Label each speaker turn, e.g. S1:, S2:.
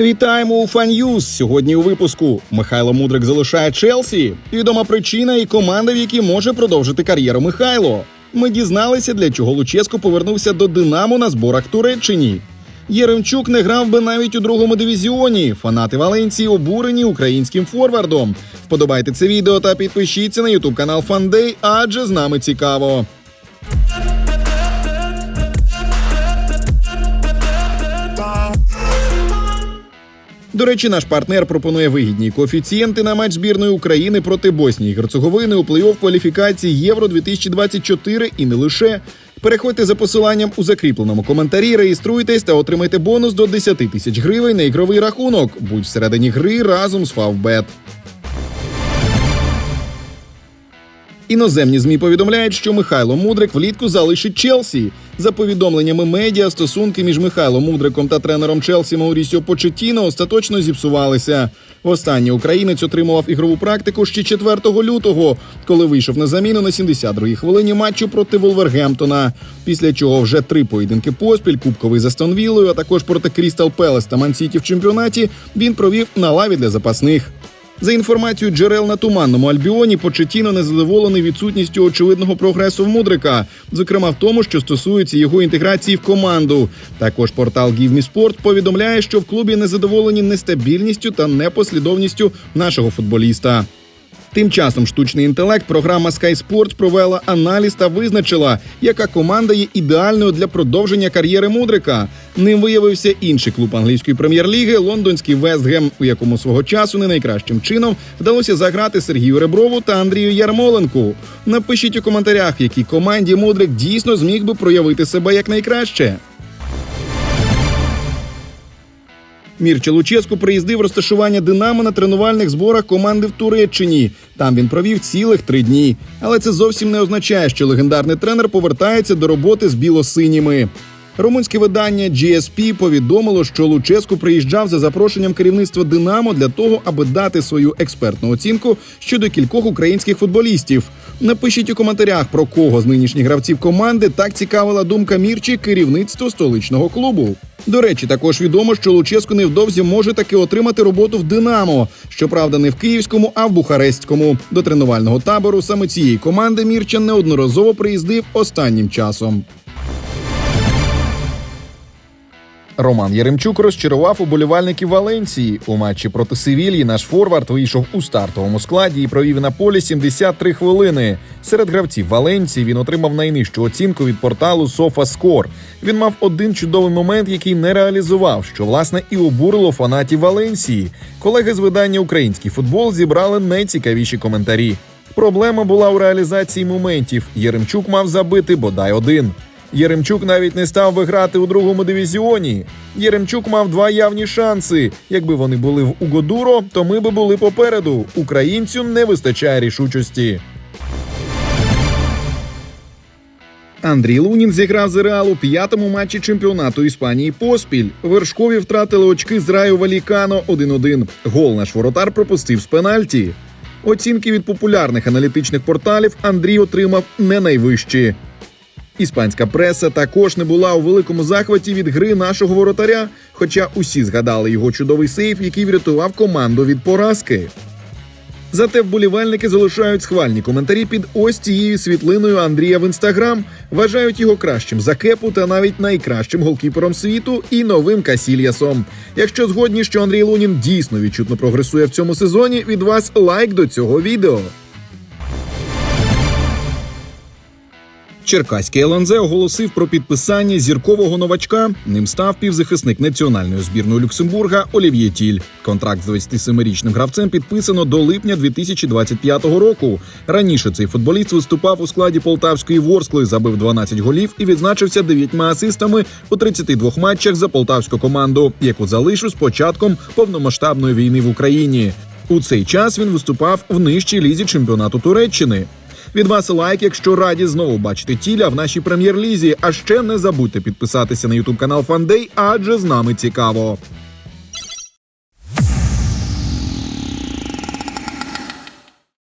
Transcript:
S1: Вітаємо у Фан'юз. Сьогодні у випуску Михайло Мудрик залишає Челсі. Відома причина і команда, в якій може продовжити кар'єру Михайло. Ми дізналися, для чого Луческо повернувся до Динамо на зборах Туреччині. Єремчук не грав би навіть у другому дивізіоні. Фанати Валенції обурені українським форвардом. Вподобайте це відео та підпишіться на ютуб канал Фандей, адже з нами цікаво. До речі, наш партнер пропонує вигідні коефіцієнти на матч збірної України проти Боснії і Герцеговини у плей-офф кваліфікації Євро 2024 і не лише. Переходьте за посиланням у закріпленому коментарі, реєструйтесь та отримайте бонус до 10 тисяч гривень на ігровий рахунок. Будь всередині гри разом з Фавбет. Іноземні змі повідомляють, що Михайло Мудрик влітку залишить Челсі. За повідомленнями медіа, стосунки між Михайлом Мудриком та тренером Челсі Маурісіо Почетіно остаточно зіпсувалися. Востаннє українець отримував ігрову практику ще 4 лютого, коли вийшов на заміну на 72-й хвилині матчу проти Волвергемптона. Після чого вже три поєдинки поспіль, кубковий за Стонвілою, а також проти Крістал Пелес та Мансіті в чемпіонаті він провів на лаві для запасних. За інформацією джерел на туманному Альбіоні, Почетіно незадоволений відсутністю очевидного прогресу в Мудрика, зокрема в тому, що стосується його інтеграції в команду. Також портал Me повідомляє, що в клубі незадоволені нестабільністю та непослідовністю нашого футболіста. Тим часом штучний інтелект, програма Sky Sports провела аналіз та визначила, яка команда є ідеальною для продовження кар'єри Мудрика. Ним виявився інший клуб англійської прем'єр-ліги лондонський Вестгем, у якому свого часу не найкращим чином вдалося заграти Сергію Реброву та Андрію Ярмоленку. Напишіть у коментарях, в якій команді Мудрик дійсно зміг би проявити себе якнайкраще. Мірча Луческу приїздив розташування Динамо на тренувальних зборах команди в Туреччині. Там він провів цілих три дні. Але це зовсім не означає, що легендарний тренер повертається до роботи з білосиніми. Румунське видання GSP повідомило, що Луческу приїжджав за запрошенням керівництва Динамо для того, аби дати свою експертну оцінку щодо кількох українських футболістів. Напишіть у коментарях, про кого з нинішніх гравців команди так цікавила думка Мірчі керівництво столичного клубу. До речі, також відомо, що Луческу невдовзі може таки отримати роботу в Динамо. Щоправда, не в Київському, а в Бухарестському. До тренувального табору саме цієї команди Мірчан неодноразово приїздив останнім часом. Роман Яремчук розчарував уболівальників Валенції. У матчі проти Севільї наш форвард вийшов у стартовому складі і провів на полі 73 хвилини. Серед гравців Валенції він отримав найнижчу оцінку від порталу SofaScore. Він мав один чудовий момент, який не реалізував, що власне і обурило фанатів Валенції. Колеги з видання Український футбол зібрали найцікавіші коментарі. Проблема була у реалізації моментів. Єремчук мав забити бодай один. Єремчук навіть не став би грати у другому дивізіоні. Єремчук мав два явні шанси. Якби вони були в Угодуро, то ми би були попереду. Українцю не вистачає рішучості. Андрій Лунін зіграв за Реал у п'ятому матчі чемпіонату Іспанії поспіль. Вершкові втратили очки з Раю Валікано 1-1. Гол наш воротар пропустив з пенальті. Оцінки від популярних аналітичних порталів Андрій отримав не найвищі. Іспанська преса також не була у великому захваті від гри нашого воротаря, хоча усі згадали його чудовий сейф, який врятував команду від поразки. Зате вболівальники залишають схвальні коментарі під ось цією світлиною Андрія в інстаграм. Вважають його кращим за кепу та навіть найкращим голкіпером світу і новим Касільясом. Якщо згодні, що Андрій Лунін дійсно відчутно прогресує в цьому сезоні, від вас лайк до цього відео. Черкаський ЛНЗ оголосив про підписання зіркового новачка. Ним став півзахисник національної збірної Люксембурга Олів'є Тіль. Контракт з 27-річним гравцем підписано до липня 2025 року. Раніше цей футболіст виступав у складі полтавської Ворскли, забив 12 голів і відзначився 9 асистами у 32 матчах за полтавську команду, яку залишив з початком повномасштабної війни в Україні. У цей час він виступав в нижчій лізі чемпіонату Туреччини. Від вас лайк, якщо раді знову бачити тіля в нашій прем'єр-лізі. А ще не забудьте підписатися на ютуб канал Фандей, адже з нами цікаво.